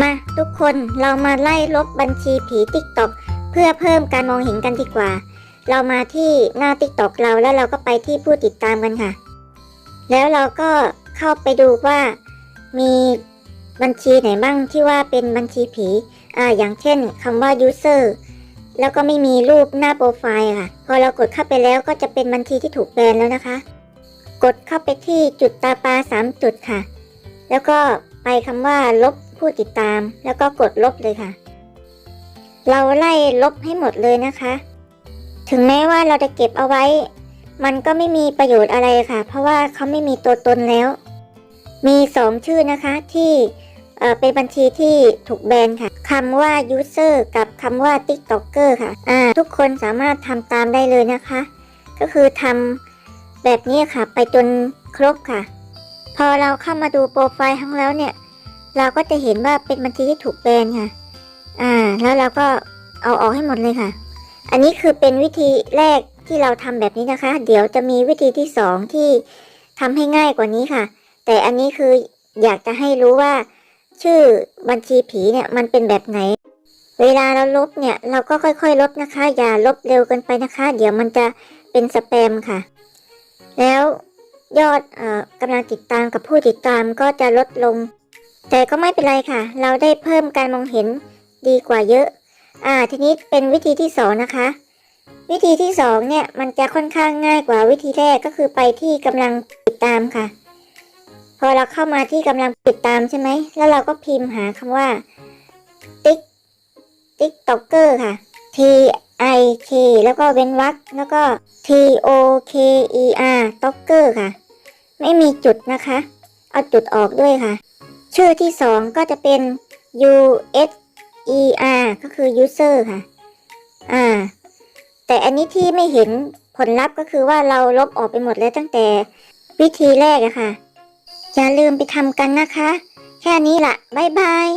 มาทุกคนเรามาไล่ลบบัญชีผีติ๊กตอกเพื่อเพิ่มการมองเห็นกันดีกว่า เรามาที่หน้าติ๊กตอกเราแล้วเราก็ไปที่ผู้ติดตามกันค่ะ แล้วเราก็เข้าไปดูว่ามีบัญชีไหนบ้างที่ว่าเป็นบัญชีผีอ่าอย่างเช่นคำว่า user แล้วก็ไม่มีรูปหน้าโปรไฟล์ค่ะ พอเรากดเข้าไปแล้วก็จะเป็นบัญชีที่ถูกแบนแล้วนะคะ กดเข้าไปที่จุดตาปลาสามจุดค่ะ แล้วก็ไปคำว่าลบ ผู้ติดตาม แล้วก็กดลบเลยค่ะ เราไล่ลบให้หมดเลยนะคะ ถึงแม้ว่าเราจะเก็บเอาไว้ มันก็ไม่มีประโยชน์อะไรค่ะ เพราะว่าเขาไม่มีตัวตนแล้ว มีสองชื่อนะคะที่เป็นบัญชีที่ถูกแบนค่ะคำว่า user กับคำว่า tiktoker ค่ะอ่าทุกคนสามารถทำตามได้เลยนะคะ ก็คือทำแบบนี้ค่ะ ไปจนครบค่ะ พอเราเข้ามาดูโปรไฟล์ของเราเนี่ย เราก็จะเห็นว่าเป็นบัญชีที่ถูกแบนค่ะ อ่า แล้วเราก็เอาออกให้หมดเลยค่ะ อันนี้คือเป็นวิธีแรกที่เราทำแบบนี้นะคะ เดี๋ยวจะมีวิธีที่สองที่ทำให้ง่ายกว่านี้ค่ะ แต่อันนี้คืออยากจะให้รู้ว่า ชื่อบัญชีผีเนี่ยมันเป็นแบบไหน เวลาเราลบเนี่ยเราก็ค่อยๆ ลบนะคะ อย่าลบเร็วเกินไปนะคะ เดี๋ยวมันจะเป็นสแปมค่ะ แล้วยอดอ่อกำลังติดตามกับผู้ติดตามก็จะลดลง แต่ก็ไม่เป็นไรค่ะ เราได้เพิ่มการมองเห็นดีกว่าเยอะ อ่า ทีนี้เป็นวิธีที่สองนะคะ วิธีที่สองเนี่ยมันจะค่อนข้างง่ายกว่าวิธีแรกก็คือไปที่กำลังติดตามค่ะ พอเราเข้ามาที่กำลังติดตามใช่ไหม แล้วเราก็พิมพ์หาคำว่าติ๊กติ๊กต็อกเกอร์ค่ะ T I K แล้วก็เว้นวรรคแล้วก็ T O K E R ต็อกเกอร์ค่ะ ไม่มีจุดนะคะ เอาจุดออกด้วยค่ะ ชื่อที่สองก็จะเป็น U S E R ก็คือ user ค่ะ อ่า แต่อันนี้ที่ไม่เห็นผลลัพธ์ก็คือว่าเราลบออกไปหมดแล้วตั้งแต่วิธีแรกอะค่ะ อย่าลืมไปทำกันนะคะ แค่นี้ละบ๊ายบาย